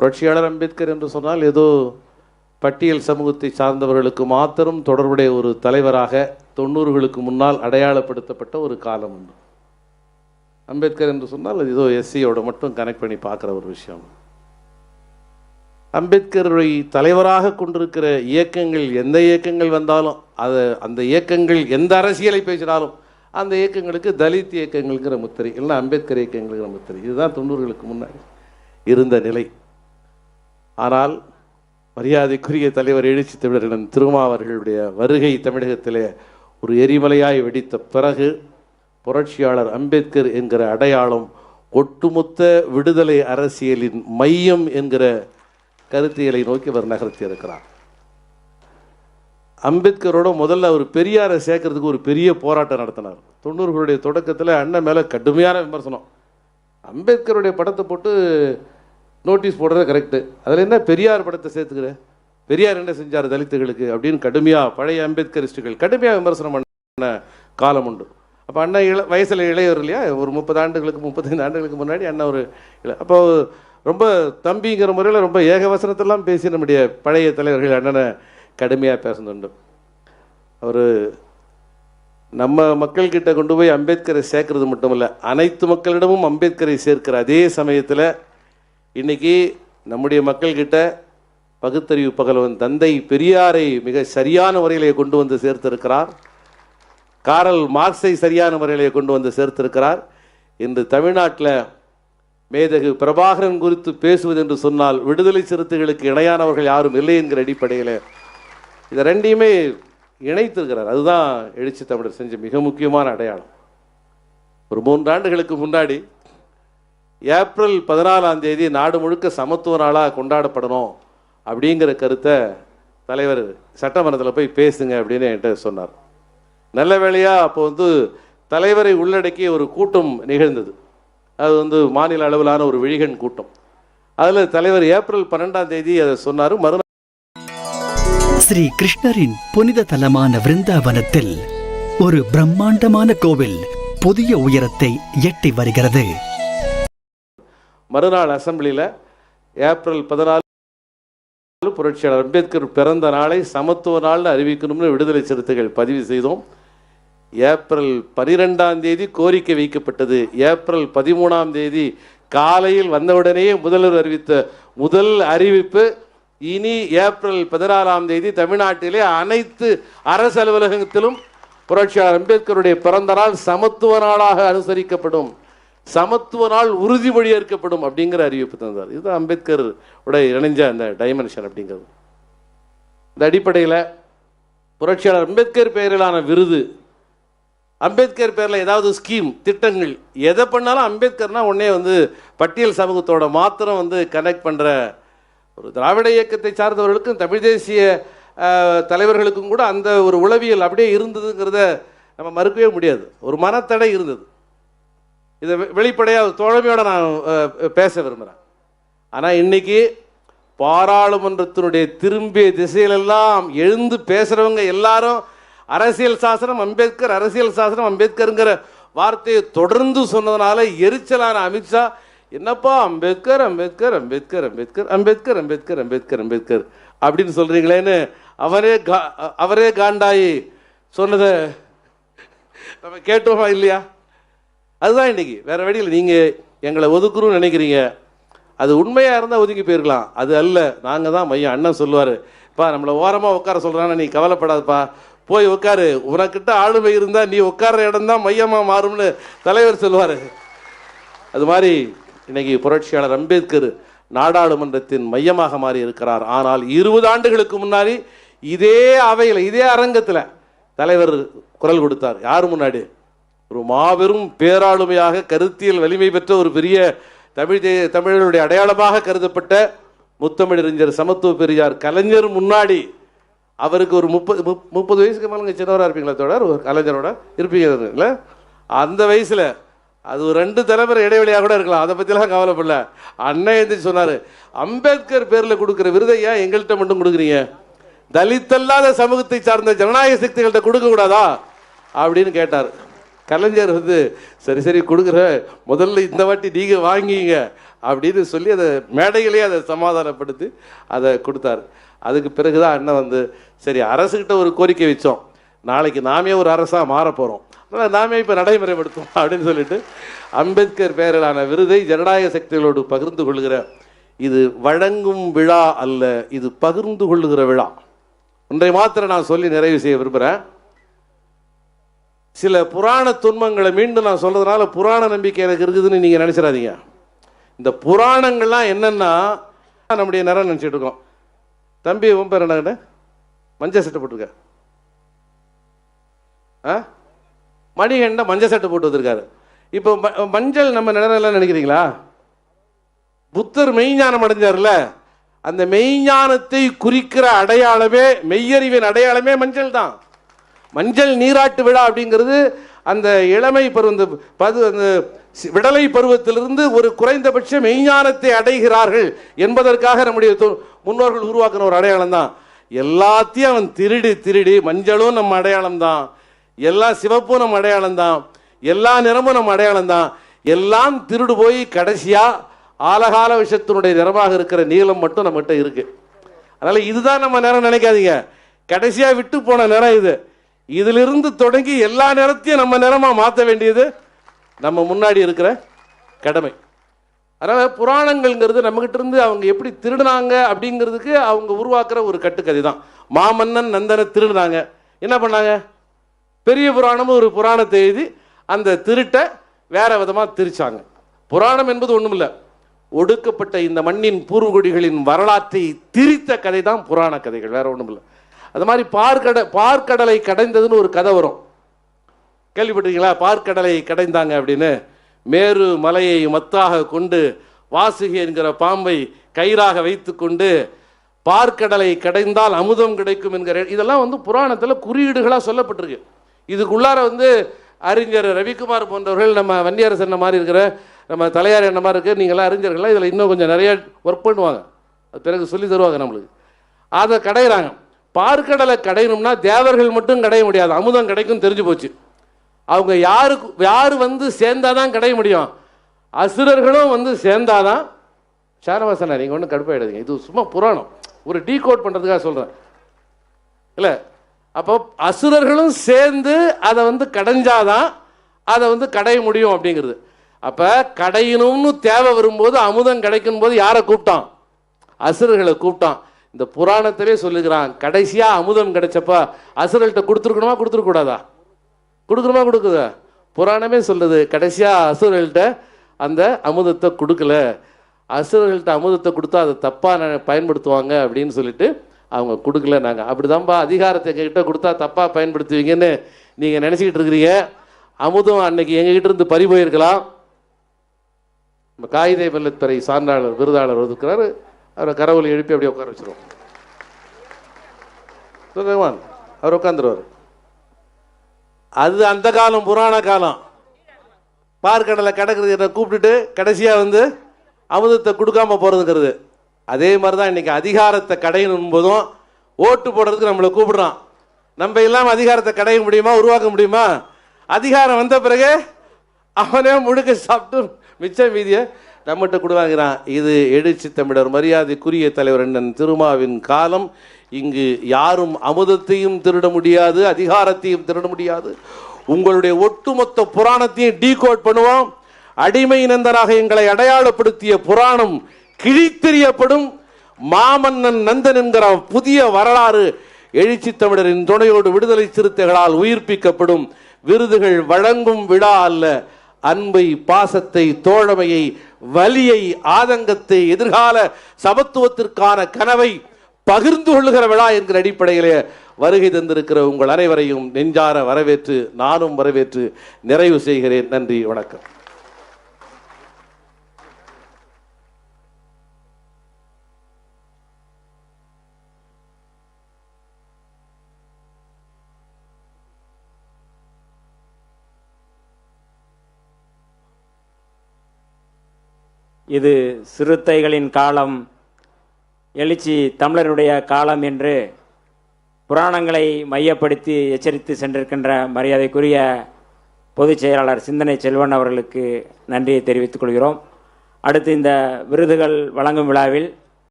புரட்சியாளர் அம்பேத்கர் என்று சொன்னால் ஏதோ பட்டியல் சமூகத்தை சார்ந்தவர்களுக்கு மாத்திரம் தொடர்புடைய ஒரு தலைவராக தொண்ணூறுகளுக்கு முன்னால் அடையாளப்படுத்தப்பட்ட ஒரு காலம் உண்டு. அம்பேத்கர் என்று சொன்னால் அது ஏதோ எஸ்சியோட மட்டும் கனெக்ட் பண்ணி பார்க்குற ஒரு விஷயம். அம்பேத்கரை தலைவராக கொண்டிருக்கிற இயக்கங்கள் எந்த இயக்கங்கள் வந்தாலும் அது அந்த இயக்கங்கள் எந்த அரசியலை பேசினாலும் அந்த இயக்கங்களுக்கு தலித் இயக்கங்கள்ங்கிற முத்திரை இல்லைன்னா அம்பேத்கர் இயக்கங்கள்ங்கிற முத்திரை. இதுதான் தொண்ணூறுகளுக்கு முன்னாடி இருந்த நிலை. ஆனால் மரியாதைக்குரிய தலைவர் எழுச்சி தமிழரிடம் திருமாவர்களுடைய வருகை தமிழகத்திலே ஒரு எரிமலையாய் வெடித்த பிறகு புரட்சியாளர் அம்பேத்கர் என்கிற அடையாளம் ஒட்டுமொத்த விடுதலை அரசியலின் மையம் என்கிற கருத்தியலை நோக்கி அவர் நகர்த்தி இருக்கிறார். அம்பேத்கரோட முதல்ல அவர் பெரியாரை சேர்க்கறதுக்கு ஒரு பெரிய போராட்டம் நடத்தினார். தொண்ணூறுகளுடைய தொடக்கத்தில் அண்ணன் மேலே கடுமையான விமர்சனம். அம்பேத்கருடைய படத்தை போட்டு நோட்டீஸ் போடுறது கரெக்டு. அதில் என்ன பெரியார் படத்தை சேர்த்துக்கிற? பெரியார் என்ன செஞ்சார் தலித்துகளுக்கு அப்படின்னு கடுமையாக பழைய அம்பேத்கரிஸ்டுகள் கடுமையாக விமர்சனம் பண்ண காலம் உண்டு. அப்போ அண்ணன் இள வயசில் இளையவர் இல்லையா? ஒரு முப்பது ஆண்டுகளுக்கு முப்பத்தைந்து ஆண்டுகளுக்கு முன்னாடி அண்ணன் ஒரு இல்லை அப்போ ரொம்ப தம்பிங்கிற முறையில் ரொம்ப ஏகவசனத்தெல்லாம் பேசி நம்முடைய பழைய தலைவர்கள் அண்ணனை கடுமையாக பேசுന്നുண்டு அவர் நம்ம மக்கள்கிட்ட கொண்டு போய் அம்பேத்கரை சேர்க்கறது மட்டும் இல்லை அனைத்து மக்களிடமும் அம்பேத்கரை சேர்க்கிற அதே சமயத்தில் இன்னைக்கு நம்முடைய மக்கள்கிட்ட பகுத்தறிவு பகலவன் தந்தை பெரியாரை மிக சரியான முறையிலே கொண்டு வந்து சேர்த்திருக்கிறார். காரல் மார்க்ஸை சரியான முறையிலே கொண்டு வந்து சேர்த்திருக்கிறார். இன்று தமிழ்நாட்டில் மேதகு பிரபாகரன் குறித்து பேசுவது என்று சொன்னால் விடுதலை சிறுத்தைகளுக்கு இணையானவர்கள் யாரும் இல்லை என்கிற அடிப்படையில் இதை ரெண்டையுமே இணைத்திருக்கிறார். அதுதான் எழுச்சி தமிழர் செஞ்ச மிக முக்கியமான அடையாளம். ஒரு மூன்றாண்டுகளுக்கு முன்னாடி ஏப்ரல் பதினாலாம் தேதி நாடு முழுக்க சமத்துவ நாளாக கொண்டாடப்படணும் அப்படிங்கிற கருத்தை தலைவர் சட்டமன்றத்தில் போய் பேசுங்க அப்படின்னு என்கிட்ட சொன்னார். நல்ல வேளையாக அப்போ வந்து தலைவரை உள்ளடக்கிய ஒரு கூட்டம் நிகழ்ந்தது. அது வந்து மாநில அளவிலான ஒரு விழிகன் கூட்டம். அதில் தலைவர் ஏப்ரல் பன்னெண்டாம் தேதி அதை சொன்னார். மறுநாள் ஸ்ரீ கிருஷ்ணரின் புனித தலமான விருந்தாவனத்தில் ஒரு பிரம்மாண்டமான கோவில் புதிய உயரத்தை எட்டி வருகிறது. மறுநாள் அசம்பிளியில் ஏப்ரல் பதினாலு புரட்சியாளர் அம்பேத்கர் பிறந்த நாளை சமத்துவ நாள்னு அறிவிக்கணும்னு விடுதலை சிறுத்தைகள் பதிவு செய்தோம். ஏப்ரல் பனிரெண்டாம் தேதி கோரிக்கை வைக்கப்பட்டது. ஏப்ரல் பதிமூணாம் தேதி காலையில் வந்தவுடனேயே முதல்வர் அறிவித்த முதல் அறிவிப்பு இனி ஏப்ரல் பதினாறாம் தேதி தமிழ்நாட்டிலே அனைத்து அரசு அலுவலகத்திலும் புரட்சியாளர் அம்பேத்கருடைய பிறந்த நாள் சமத்துவ நாளாக அனுசரிக்கப்படும். சமத்துவ நாள் உறுதிமொழி ஏற்கப்படும் அப்படிங்கிற அறிவிப்பு தந்தார். இதுதான் அம்பேத்கர் உடைய இணைஞ்ச அந்த டைமென்ஷன் அப்படிங்கிறது. இந்த அடிப்படையில் புரட்சியாளர் அம்பேத்கர் பெயரிலான விருது அம்பேத்கர் பேரில் ஏதாவது ஸ்கீம் திட்டங்கள் எதை பண்ணாலும் அம்பேத்கர்னால் உடனே வந்து பட்டியல் சமூகத்தோட மாத்திரம் வந்து கனெக்ட் பண்ணுற ஒரு திராவிட இயக்கத்தை சார்ந்தவர்களுக்கும் தமிழ் தேசிய தலைவர்களுக்கும் கூட அந்த ஒரு உளவியல் அப்படியே இருந்ததுங்கிறத நம்ம மறுக்கவே முடியாது. ஒரு மனத்தடை இருந்தது. இதை வெளிப்படையாக தோழமையோட நான் பேச விரும்புகிறேன் ஆனால் இன்னைக்கு பாராளுமன்றத்தினுடைய திரும்பிய திசையிலெல்லாம் எழுந்து பேசுகிறவங்க எல்லாரும் அரசியல் சாசனம் அம்பேத்கர் அரசியல் சாசனம் அம்பேத்கருங்கிற வார்த்தையை தொடர்ந்து சொன்னதுனால எரிச்சலான அமித்ஷா என்னப்பா அம்பேத்கர் அம்பேத்கர் அம்பேத்கர் அம்பேத்கர் அம்பேத்கர் அம்பேத்கர் அம்பேத்கர் அம்பேத்கர் அப்படின்னு சொல்கிறீங்களேன்னு அவரே கா அவரே காண்டாயி சொன்னதை நம்ம கேட்டோமா இல்லையா? அதுதான் இன்னைக்கு. வேறு வழியில் நீங்கள் எங்களை ஒதுக்குறோம்னு நினைக்கிறீங்க. அது உண்மையாக இருந்தால் ஒதுங்கி போயிருக்கலாம். அது அல்ல. நாங்கள் தான் மையம் அண்ணன் சொல்லுவார். பா நம்மளை ஓரமாக உட்கார சொல்கிறான்னு நீ கவலைப்படாதப்பா. போய் உட்காரு. உனக்கிட்ட ஆளுமை இருந்தால் நீ உட்கார்ற இடம் தான் மையமாக மாறும்னு தலைவர் சொல்லுவார். அது மாதிரி இன்னைக்கு புரட்சியாளர் அம்பேத்கர் நாடாளுமன்றத்தின் மையமாக மாறி இருக்கிறார். ஆனால் இருபது ஆண்டுகளுக்கு முன்னாடி இதே அவையில் இதே அரங்கத்தில் தலைவர் குரல் கொடுத்தார். யார் முன்னாடி? ஒரு மாபெரும் பேராளுமையாக கருத்தியல் வலிமை பெற்ற ஒரு பெரிய தமிழ் தே தமிழர்களுடைய அடையாளமாக கருதப்பட்ட முத்தமிழறிஞர் சமத்துவ பெரியார் கலைஞர் முன்னாடி அவருக்கு ஒரு முப்பது முப்பது வயசுக்கு மேலே சின்னவராக இருப்பீங்களா தோழர்? ஒரு கலைஞரோட இருப்பீங்க இல்லை அந்த வயசில் அது ஒரு ரெண்டு தலைமுறை இடைவெளியாக கூட இருக்கலாம். அதை பற்றிலாம் கவலைப்படல. அண்ணன் எழுந்திரிச்சு சொன்னார் அம்பேத்கர் பேரில் கொடுக்குற விருதை ஏன் எங்கள்கிட்ட மட்டும் கொடுக்குறீங்க? தலித்தல்லாத சமூகத்தை சார்ந்த ஜனநாயக சக்திகள்கிட்ட கொடுக்கக்கூடாதா அப்படின்னு கேட்டார். கலைஞர் வந்து சரி சரி கொடுக்குற முதல்ல இந்த வாட்டி நீங்கள் வாங்கிங்க. அப்படின்னு சொல்லி அதை மேடையிலே அதை சமாதானப்படுத்தி அதை கொடுத்தாரு. அதுக்கு பிறகு தான் அண்ணன் வந்து சரி அரசுக்கிட்ட ஒரு கோரிக்கை வச்சோம். நாளைக்கு நாமே ஒரு அரசாக மாற போகிறோம் அதனால் நாமே இப்போ நடைமுறைப்படுத்துவோம். அப்படின்னு சொல்லிட்டு அம்பேத்கர் பெயரிலான விருதை ஜனநாயக சக்திகளோடு பகிர்ந்து கொள்கிற இது வழங்கும் விழா அல்ல இது பகிர்ந்து கொள்ளுகிற விழா. ஒன்றை மாத்திரம் நான் சொல்லி நிறைவு செய்ய விரும்புகிறேன் சில புராண துன்பங்களை மீண்டும் நான் சொல்றதுனால புராண நம்பிக்கை எனக்கு இருக்குதுன்னு நீங்கள் நினச்சிடாதீங்க. இந்த புராணங்கள்லாம் என்னன்னா நம்முடைய நேரம் நினச்சிட்டு இருக்கோம். தம்பி உன் பேர் என்ன மஞ்சள் சட்டை போட்டிருக்க. ஆ? மணிகண்ட மஞ்சள் சட்டை போட்டு வந்திருக்காரு. இப்போ ம- மஞ்சள் நம்ம நிறம் நினைக்கிறீங்களா? புத்தர் மெய்ஞானம் அடைஞ்சார்ல அந்த மெய்ஞானத்தை குறிக்கிற அடையாளமே மெய்யறிவின் அடையாளமே மஞ்சள் தான் மஞ்சள் நீராட்டு விழா அப்படிங்கிறது அந்த இளமை பருவ இந்த பது அந்த சி- விடலை பருவத்திலிருந்து ஒரு குறைந்தபட்ச மெய்ஞானத்தை அடைகிறார்கள் என்பதற்காக நம்முடைய தொ- முன்னோர்கள் உருவாக்கின ஒரு அடையாளம் தான். எல்லாத்தையும் அவன் திருடி திருடி மஞ்சளும் நம்ம அடையாளம் தான். எல்லா சிவப்பும் நம்ம அடையாளம் தான். எல்லா நிறமும் நம்ம அடையாளம் தான். எல்லாம் திருடு போய் கடைசியாக ஆலகால விஷத்தினுடைய நிறமாக இருக்கிற நீளம் மட்டும் நம்மகிட்ட இருக்குது அதனால் இதுதான் நம்ம நிறம் நினைக்காதீங்க. கடைசியாக விட்டு போன நிறம் இது. இதிலிருந்து தொடங்கி எல்லா நிறத்தையும் நம்ம நேரமாக மாற்ற வேண்டியது நம்ம முன்னாடி இருக்கிற கடமை. அதனால் புராணங்கள்ங்கிறது நம்மகிட்ட இருந்து அவங்க எப்படி திருடினாங்க அப்படிங்கிறதுக்கு அவங்க உருவாக்குற ஒரு கட்டுக்கதை தான். மாமன்னன் நந்தனை திருடினாங்க. என்ன பண்ணாங்க? பெரிய புராணமும் ஒரு புராணத்தை எழுதி அந்த திருட்டை வேற விதமாக திரிச்சாங்க. புராணம் என்பது ஒன்றும் இல்லை ஒடுக்கப்பட்ட இந்த மண்ணின் பூர்வகுடிகளின் வரலாற்றை திரித்த கதை தான் புராண கதைகள். வேற ஒன்றும் இல்லை அது மாதிரி பார்க்கடை பார்க்கடலை கடைந்ததுன்னு ஒரு கதை வரும். கேள்விப்பட்டிருக்கீங்களா? பார்க்கடலை கடைந்தாங்க அப்படின்னு. மேரு மலையை மத்தாக கொண்டு வாசுகி என்கிற பாம்பை கயிறாக வைத்துக்கொண்டு பார்க்கடலை கடைந்தால் அமுதம் கிடைக்கும் என்கிற இதெல்லாம் வந்து புராணத்தில் குறியீடுகளாக சொல்லப்பட்டிருக்கு. இதுக்குள்ளார வந்து அறிஞர் ரவிக்குமார் போன்றவர்கள் நம்ம வன்னியரசன் மாதிரி இருக்கிற நம்ம தலையார் என்ன மாதிரி இருக்கு நீங்களாம் அறிஞர்கள்லாம் இதில் இன்னும் கொஞ்சம் நிறைய ஒர்க் பண்ணுவாங்க. அது பிறகு சொல்லி தருவாங்க நம்மளுக்கு. அதை கடையிறாங்க. பார்க்கடலை கடையணும்னா தேவர்கள் மட்டும் கடைய முடியாது. அமுதம் கிடைக்கும் தெரிஞ்சு போச்சு. அவங்க யாருக்கு யார் வந்து சேர்ந்தாதான் கடைய முடியும்? அசுரர்களும் வந்து சேர்ந்தாதான் சாரவாசனா நீங்கள் ஒன்றும் கடுப்பாயிடாதீங்க இது சும்மா புராணம். ஒரு டீ கோட் பண்ணுறதுக்காக சொல்கிறேன் இல்லை அப்போ அசுரர்களும் சேர்ந்து அதை வந்து கடைஞ்சாதான் அதை வந்து கடைய முடியும் அப்படிங்கிறது. அப்போ கடையணும்னு தேவை வரும்போது அமுதம் கிடைக்கும் போது யாரை கூப்பிட்டான்? அசுரர்களை கூப்பிட்டான். இந்த புராணத்திலே சொல்லுகிறான் கடைசியாக அமுதம் கிடைச்சப்ப அசுரல்கிட்ட கொடுத்துருக்கணுமா கொடுத்துருக்கூடாதா கொடுக்கணுமா கொடுக்குதா? புராணமே சொல்லுது கடைசியாக அசுரர்கள்ட்ட அந்த அமுதத்தை கொடுக்கல. அசுரர்கள்ட்ட அமுதத்தை கொடுத்தா அதை தப்பாக பயன்படுத்துவாங்க அப்படின்னு சொல்லிட்டு அவங்க கொடுக்கல நாங்கள் அப்படிதான்பா அதிகாரத்தை எங்ககிட்ட கொடுத்தா தப்பாக பயன்படுத்துவீங்கன்னு நீங்கள் நினச்சிக்கிட்டு இருக்கிறீங்க. அமுதம் அன்னைக்கு எங்ககிட்ட இருந்து பறி போயிருக்கலாம் நம்ம காகிதை வெள்ளத்துறை சான்றாளர் விருதாளர் ஒதுக்கிறாரு அவரை கரவுல எழுப்பி அப்படியே உட்கார வச்சிருவோம். பகவான் அவர் உட்காந்துருவார் அது அந்த காலம் புராண காலம். பார்க்கடலை கிடக்குறது என்னை கூப்பிட்டுட்டு கடைசியாக வந்து அமுதத்தை கொடுக்காம போகிறதுங்கிறது அதே மாதிரி தான் இன்றைக்கி அதிகாரத்தை கடையணும் போதும் ஓட்டு போடுறதுக்கு நம்மளை கூப்பிடுறான். நம்ம இல்லாமல் அதிகாரத்தை கடைய முடியுமா உருவாக்க முடியுமா? அதிகாரம் வந்த பிறகு அவனே முழுக்க சாப்பிட்டு மிச்சம் மீதியை நம்மகிட்ட கொடுவாங்கிறான் இது எழுச்சி தமிழர் மரியாதைக்குரிய தலைவர் அண்ணன் திருமாவின் காலம். இங்கு யாரும் அமுதத்தையும் திருட முடியாது அதிகாரத்தையும் திருட முடியாது. உங்களுடைய ஒட்டுமொத்த புராணத்தையும் டீகோட் பண்ணுவோம். அடிமை நந்தராக எங்களை அடையாளப்படுத்திய புராணம் கிழித்தெறியப்படும் மாமன்னன் நந்தன் என்கிற புதிய வரலாறு எழுச்சி தமிழரின் துணையோடு விடுதலை சிறுத்தைகளால் உயிர்ப்பிக்கப்படும். விருதுகள் வழங்கும் விழா அல்ல அன்பை பாசத்தை தோழமையை வலியை ஆதங்கத்தை எதிர்கால சமத்துவத்திற்கான கனவை பகிர்ந்து கொள்ளுகிற விழா என்கிற அடிப்படையிலே வருகை தந்திருக்கிற உங்கள் அனைவரையும் நெஞ்சார வரவேற்று நானும் வரவேற்று நிறைவு செய்கிறேன். நன்றி வணக்கம். இது சிறுத்தைகளின் காலம் எழுச்சி தமிழருடைய காலம் என்று புராணங்களை மையப்படுத்தி எச்சரித்து சென்றிருக்கின்ற மரியாதைக்குரிய பொதுச் செயலாளர் சிந்தனை செல்வன் அவர்களுக்கு நன்றியை தெரிவித்துக் கொள்கிறோம். அடுத்து இந்த விருதுகள் வழங்கும் விழாவில்